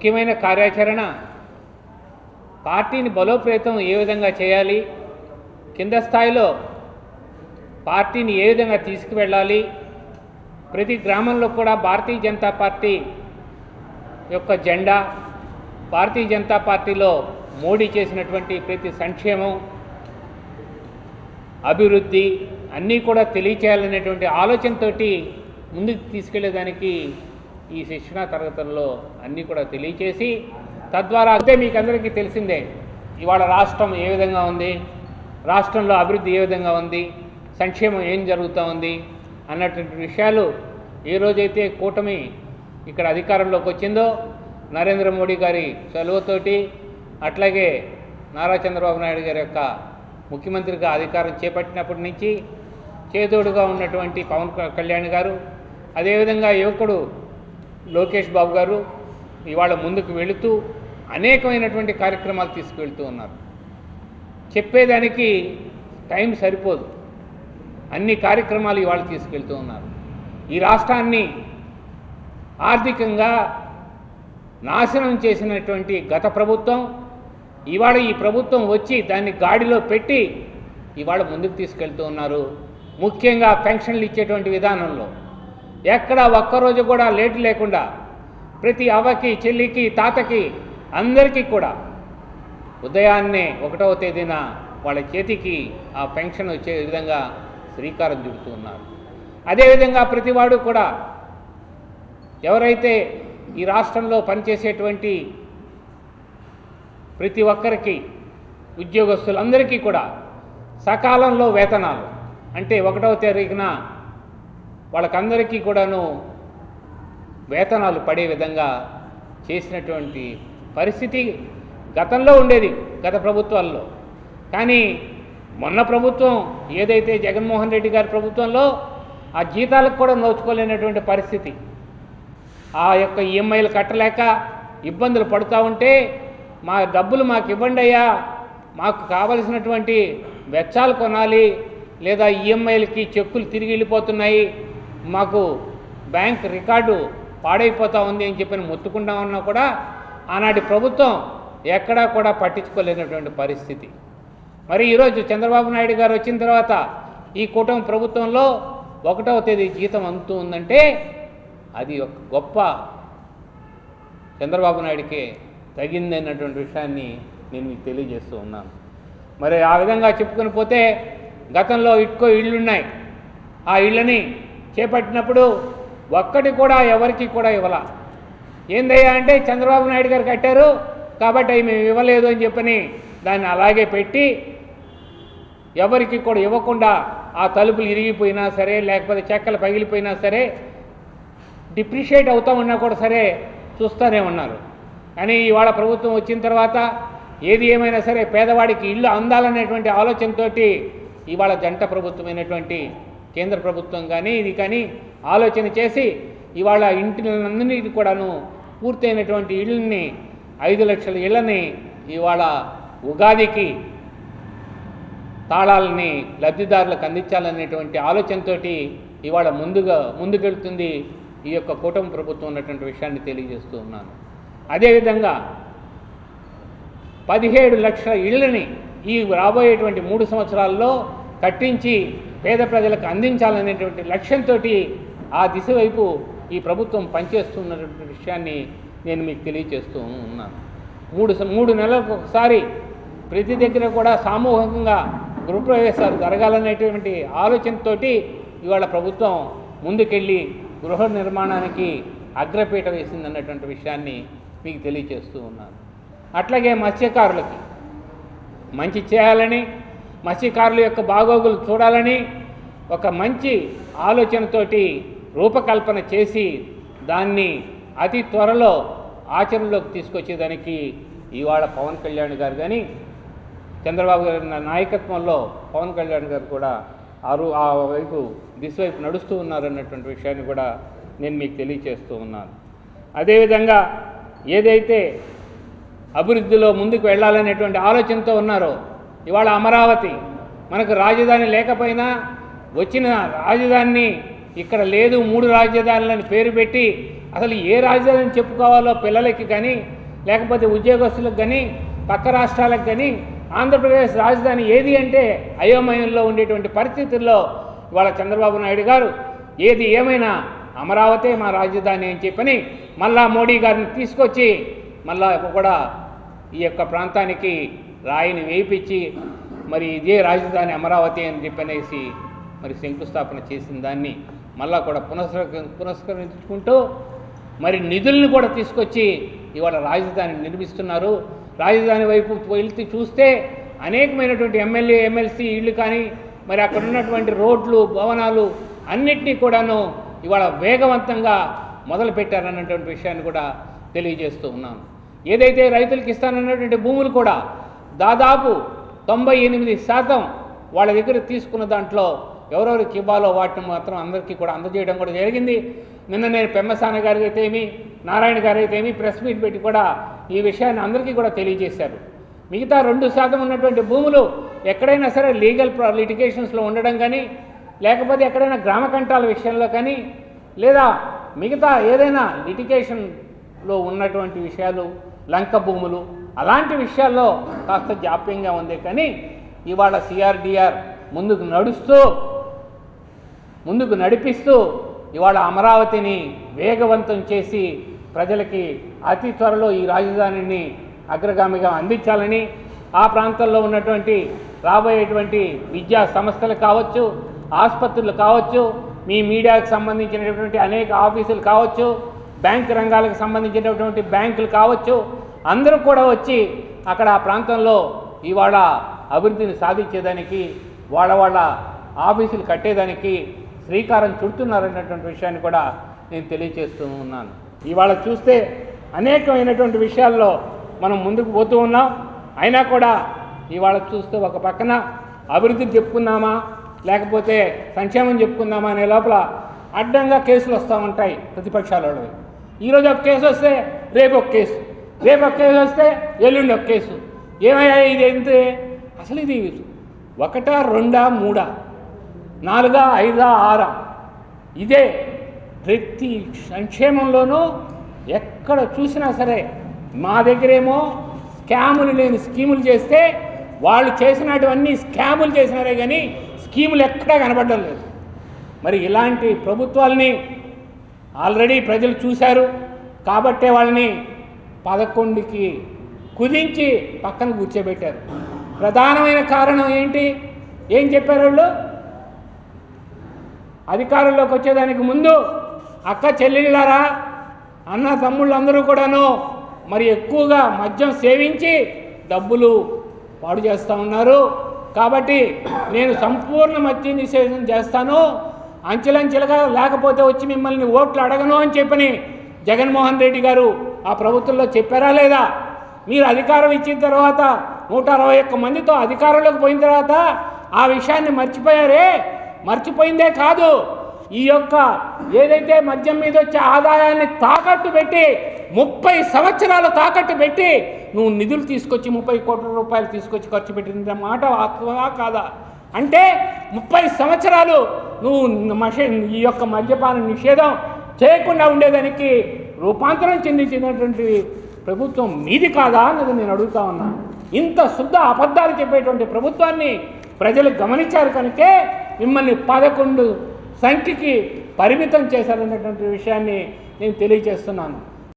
ముఖ్యమైన కార్యాచరణ పార్టీని బలోపేతం ఏ విధంగా చేయాలి? కింద స్థాయిలో పార్టీని ఏ విధంగా తీసుకువెళ్ళాలి? ప్రతి గ్రామంలో కూడా భారతీయ జనతా పార్టీ యొక్క జెండా భారతీయ జనతా పార్టీలో మోడీ చేసినటువంటి ప్రతి సంక్షేమం అభివృద్ధి అన్నీ కూడా తెలియచేయాలనేటువంటి ఆలోచనతోటి ముందుకు తీసుకెళ్ళేదానికి ఈ శిక్షణా తరగతుల్లో అన్నీ కూడా తెలియచేసి తద్వారా అంతే మీకు అందరికీ తెలిసిందే ఇవాళ రాష్ట్రం ఏ విధంగా ఉంది రాష్ట్రంలో అభివృద్ధి ఏ విధంగా ఉంది సంక్షేమం ఏం జరుగుతూ ఉంది అన్నటువంటి విషయాలు ఏ రోజైతే కూటమి ఇక్కడ అధికారంలోకి వచ్చిందో నరేంద్ర మోడీ గారి చలువతోటి అట్లాగే నారా చంద్రబాబు నాయుడు గారి యొక్క ముఖ్యమంత్రిగా అధికారం చేపట్టినప్పటి నుంచి చేదోడుగా ఉన్నటువంటి పవన్ కళ్యాణ్ గారు అదేవిధంగా యువకుడు లోకేష్ బాబు గారు ఇవాళ ముందుకు వెళుతూ అనేకమైనటువంటి కార్యక్రమాలు తీసుకువెళ్తూ ఉన్నారు. చెప్పేదానికి టైం సరిపోదు. అన్ని కార్యక్రమాలు ఇవాళ తీసుకెళ్తూ ఉన్నారు. ఈ రాష్ట్రాన్ని ఆర్థికంగా నాశనం చేసినటువంటి గత ప్రభుత్వం ఇవాళ ఈ ప్రభుత్వం వచ్చి దాన్ని గాడిలో పెట్టి ఇవాళ ముందుకు తీసుకెళ్తూ ఉన్నారు. ముఖ్యంగా పెన్షన్లు ఇచ్చేటువంటి విధానంలో. ఎక్కడ ఒక్కరోజు కూడా లేటు లేకుండా ప్రతి అవ్వకి చెల్లికి తాతకి అందరికీ కూడా ఉదయాన్నే ఒకటవ తేదీన వాళ్ళ చేతికి ఆ పెన్షన్ వచ్చే విధంగా శ్రీకారం చుడుతూ ఉన్నారు. అదేవిధంగా ప్రతివాడు కూడా ఎవరైతే ఈ రాష్ట్రంలో పనిచేసేటువంటి ప్రతి ఒక్కరికి ఉద్యోగస్తులందరికీ కూడా సకాలంలో వేతనాలు అంటే ఒకటవ తారీఖున వాళ్ళకందరికీ కూడాను వేతనాలు పడే విధంగా చేసినటువంటి పరిస్థితి గతంలో ఉండేది గత ప్రభుత్వాల్లో. కానీ మొన్న ప్రభుత్వం ఏదైతే జగన్మోహన్ రెడ్డి గారి ప్రభుత్వంలో ఆ జీతాలకు కూడా నోచుకోలేనటువంటి పరిస్థితి. ఆ యొక్క ఈఎంఐలు కట్టలేక ఇబ్బందులు పడుతూ ఉంటే మా డబ్బులు మాకు ఇవ్వండి అయ్యా మాకు కావలసినటువంటి వెచ్చాలు కొనాలి లేదా ఈఎంఐలకి చెక్కులు తిరిగి వెళ్ళిపోతున్నాయి మాకు బ్యాంక్ రికార్డు పాడైపోతూ ఉంది అని చెప్పి మొత్తుకుంటా ఉన్నా కూడా ఆనాటి ప్రభుత్వం ఎక్కడా కూడా పట్టించుకోలేనటువంటి పరిస్థితి. మరి ఈరోజు చంద్రబాబు నాయుడు గారు వచ్చిన తర్వాత ఈ కూటమి ప్రభుత్వంలో ఒకటవ తేదీ జీతం అందుతూ ఉందంటే అది ఒక గొప్ప చంద్రబాబు నాయుడికే తగిందన్నటువంటి విషయాన్ని నేను మీకు తెలియజేస్తూ ఉన్నాను. మరి ఆ విధంగా చెప్పుకొని పోతే గతంలో ఇటుకో ఇళ్ళున్నాయి. ఆ ఇళ్ళని చేపట్టినప్పుడు ఒక్కటి కూడా ఎవరికి కూడా ఇవ్వాల. ఏందయ్యా అంటే చంద్రబాబు నాయుడు గారు కట్టారు కాబట్టి అవి మేము ఇవ్వలేదు అని చెప్పని దాన్ని అలాగే పెట్టి ఎవరికి కూడా ఇవ్వకుండా ఆ తలుపులు ఇరిగిపోయినా సరే లేకపోతే చెక్కలు పగిలిపోయినా సరే డిప్రిషియేట్ అవుతా ఉన్నా కూడా సరే చూస్తూనే ఉన్నారు. కానీ ఇవాళ ప్రభుత్వం వచ్చిన తర్వాత ఏది ఏమైనా సరే పేదవాడికి ఇల్లు అందాలనేటువంటి ఆలోచనతోటి ఇవాళ జంట ప్రభుత్వమైనటువంటి కేంద్ర ప్రభుత్వం కానీ ఇది కానీ ఆలోచన చేసి ఇవాళ ఇంటినందరినీ కూడాను పూర్తయినటువంటి ఇళ్ళని ఐదు లక్షల ఇళ్ళని ఇవాళ ఉగాదికి తాళాలని లబ్ధిదారులకు అందించాలనేటువంటి ఆలోచనతో ఇవాళ ముందుగా ముందుకెళ్తుంది ఈ యొక్క కూటమి ప్రభుత్వం ఉన్నటువంటి విషయాన్ని తెలియజేస్తూ ఉన్నాను. అదేవిధంగా పదిహేడు లక్షల ఇళ్ళని ఈ రాబోయేటువంటి మూడు సంవత్సరాల్లో కట్టించి పేద ప్రజలకు అందించాలనేటువంటి లక్ష్యంతో ఆ దిశ వైపు ఈ ప్రభుత్వం పనిచేస్తున్నటువంటి విషయాన్ని నేను మీకు తెలియజేస్తూ ఉన్నాను. మూడు మూడు నెలలకు ఒకసారి ప్రతి దగ్గర కూడా సామూహికంగా గృహప్రవేశాలు జరగాలనేటువంటి ఆలోచనతోటి ఇవాళ ప్రభుత్వం ముందుకెళ్ళి గృహ నిర్మాణానికి అగ్రపీట వేసిందన్నటువంటి విషయాన్ని మీకు తెలియజేస్తూ ఉన్నాను. అట్లాగే మత్స్యకారులకి మంచి చేయాలని మత్స్యకారుల యొక్క బాగోగులు చూడాలని ఒక మంచి ఆలోచనతోటి రూపకల్పన చేసి దాన్ని అతి త్వరలో ఆచరణలోకి తీసుకొచ్చేదానికి ఇవాళ పవన్ కళ్యాణ్ గారు కానీ చంద్రబాబు గారి నా- నాయకత్వంలో పవన్ కళ్యాణ్ గారు కూడా ఆరు ఆ వైపు దిశవైపు నడుస్తూ ఉన్నారన్నటువంటి విషయాన్ని కూడా నేను మీకు తెలియచేస్తూ ఉన్నాను. అదేవిధంగా ఏదైతే అభివృద్ధిలో ముందుకు వెళ్ళాలనేటువంటి ఆలోచనతో ఉన్నారో ఇవాళ అమరావతి మనకు రాజధాని లేకపోయినా వచ్చిన రాజధానిని ఇక్కడ లేదు మూడు రాజధానులని పేరు పెట్టి అసలు ఏ రాజధాని చెప్పుకోవాలో పిల్లలకి కానీ లేకపోతే ఉద్యోగస్తులకు కానీ పక్క రాష్ట్రాలకు కానీ ఆంధ్రప్రదేశ్ రాజధాని ఏది అంటే అయోమయంలో ఉండేటువంటి పరిస్థితుల్లో ఇవాళ చంద్రబాబు నాయుడు గారు ఏది ఏమైనా అమరావతే మా రాజధాని అని చెప్పని మళ్ళా మోడీ గారిని తీసుకొచ్చి మళ్ళా కూడా ఈ యొక్క ప్రాంతానికి రాయిని వేయించి మరి ఇదే రాజధాని అమరావతి అని చెప్పనేసి మరి శంకుస్థాపన చేసిన దాన్ని మళ్ళా కూడా పునస్కర పునస్కరించుకుంటూ మరి నిధుల్ని కూడా తీసుకొచ్చి ఇవాళ రాజధాని నిర్మిస్తున్నారు. రాజధాని వైపు వెళ్తే చూస్తే అనేకమైనటువంటి ఎమ్మెల్యే ఎమ్మెల్సీ ఇళ్ళు కానీ మరి అక్కడ ఉన్నటువంటి రోడ్లు భవనాలు అన్నిటినీ కూడాను ఇవాళ వేగవంతంగా మొదలుపెట్టారన్నటువంటి విషయాన్ని కూడా తెలియజేస్తూ ఉన్నాను. ఏదైతే రైతులకు ఇస్తానన్నటువంటి భూములు కూడా దాదాపు తొంభై ఎనిమిది శాతం వాళ్ళ దగ్గర తీసుకున్న దాంట్లో ఎవరెవరికి ఇవ్వాలో వాటిని మాత్రం అందరికీ కూడా అందజేయడం కూడా జరిగింది. నిన్న నేను పెమ్మసాన గారికి అయితే ఏమి నారాయణ గారు అయితే ఏమి ప్రెస్ మీట్ పెట్టి కూడా ఈ విషయాన్ని అందరికీ కూడా తెలియజేశారు. మిగతా రెండు శాతం ఉన్నటువంటి భూములు ఎక్కడైనా సరే లీగల్ లిటిగేషన్స్లో ఉండడం కానీ లేకపోతే ఎక్కడైనా గ్రామ కంటాల విషయంలో కానీ లేదా మిగతా ఏదైనా లిటిగేషన్లో ఉన్నటువంటి విషయాలు లంక భూములు అలాంటి విషయాల్లో కాస్త జాప్యంగా ఉంది. కానీ ఇవాళ సిఆర్డిఆర్ ముందుకు నడుస్తూ ముందుకు నడిపిస్తూ ఇవాళ అమరావతిని వేగవంతం చేసి ప్రజలకి అతి త్వరలో ఈ రాజధానిని అగ్రగామిగా అందించాలని ఆ ప్రాంతంలో ఉన్నటువంటి రాబోయేటువంటి విద్యా సంస్థలు కావచ్చు ఆసుపత్రులు కావచ్చు మీ మీడియాకు సంబంధించినటువంటి అనేక ఆఫీసులు కావచ్చు బ్యాంక్ రంగాలకు సంబంధించినటువంటి బ్యాంకులు కావచ్చు అందరూ కూడా వచ్చి అక్కడ ఆ ప్రాంతంలో ఇవాళ అభివృద్ధిని సాధించేదానికి వాళ్ళ వాళ్ళ ఆఫీసులు కట్టేదానికి శ్రీకారం చుడుతున్నారనేటువంటి విషయాన్ని కూడా నేను తెలియజేస్తూ ఉన్నాను. ఇవాళ చూస్తే అనేకమైనటువంటి విషయాల్లో మనం ముందుకు పోతూ ఉన్నాం. అయినా కూడా ఇవాళ చూస్తే ఒక పక్కన అభివృద్ధిని చెప్పుకుందామా లేకపోతే సంక్షేమం చెప్పుకుందామా అనే లోపల అడ్డంగా కేసులు వస్తూ ఉంటాయి ప్రతిపక్షాల వాళ్ళవి. ఈరోజు ఒక కేసు వస్తే రేపు ఒక కేసు. రేపు ఒక కేసు వస్తే ఎల్లుండి ఒక కేసు. ఏమయ్యా ఇది ఎంత? అసలు ఇది ఒకటా రెండా మూడా? నాలుగా ఐదా ఆరా? ఇదే ప్రతి సంక్షేమంలోనూ ఎక్కడ చూసినా సరే మా దగ్గరేమో స్కాములు లేని స్కీములు చేస్తే వాళ్ళు చేసినటువన్నీ స్కాములు చేసినారే కానీ స్కీములు ఎక్కడా కనబడడం లేదు. మరి ఇలాంటి ప్రభుత్వాల్ని ఆల్రెడీ ప్రజలు చూశారు కాబట్టే వాళ్ళని పదకొండుకి కుదించి పక్కన కూర్చోబెట్టారు. ప్రధానమైన కారణం ఏంటి? ఏం చెప్పారు వాళ్ళు? అధికారంలోకి వచ్చేదానికి ముందు అక్క చెల్లెళ్ళారా అన్న తమ్ముళ్ళు అందరూ కూడాను మరి ఎక్కువగా మద్యం సేవించి డబ్బులు పాడు చేస్తూ ఉన్నారు. కాబట్టి నేను సంపూర్ణ మద్య నిషేధం చేస్తాను. అంచెలంచెలుగా లేకపోతే వచ్చి మిమ్మల్ని ఓట్లు అడగను అని చెప్పని జగన్మోహన్ రెడ్డి గారు ఆ ప్రభుత్వంలో చెప్పారా లేదా? మీరు అధికారం ఇచ్చిన తర్వాత నూట అరవై ఒక్క మందితో అధికారంలోకి పోయిన తర్వాత ఆ విషయాన్ని మర్చిపోయారే? మర్చిపోయిందే కాదు. ఈ యొక్క ఏదైతే మద్యం మీద వచ్చే ఆదాయాన్ని తాకట్టు పెట్టి ముప్పై సంవత్సరాలు తాకట్టు పెట్టి నువ్వు నిధులు తీసుకొచ్చి ముప్పై కోట్ల రూపాయలు తీసుకొచ్చి ఖర్చు పెట్టిన మాట వాస్తవా కాదా? అంటే ముప్పై సంవత్సరాలు నువ్వు మష ఈ యొక్క మద్యపాన నిషేధం చేయకుండా ఉండేదానికి రూపాంతరం చెందించినటువంటి ప్రభుత్వం మీది కాదా అన్నది నేను అడుగుతా ఉన్నా. ఇంత శుద్ధ అబద్ధాలు చెప్పేటువంటి ప్రభుత్వాన్ని ప్రజలు గమనించారు కనుకే మిమ్మల్ని పదకొండు సంఖ్యకి పరిమితం చేశారనేటువంటి విషయాన్ని నేను తెలియజేస్తున్నాను.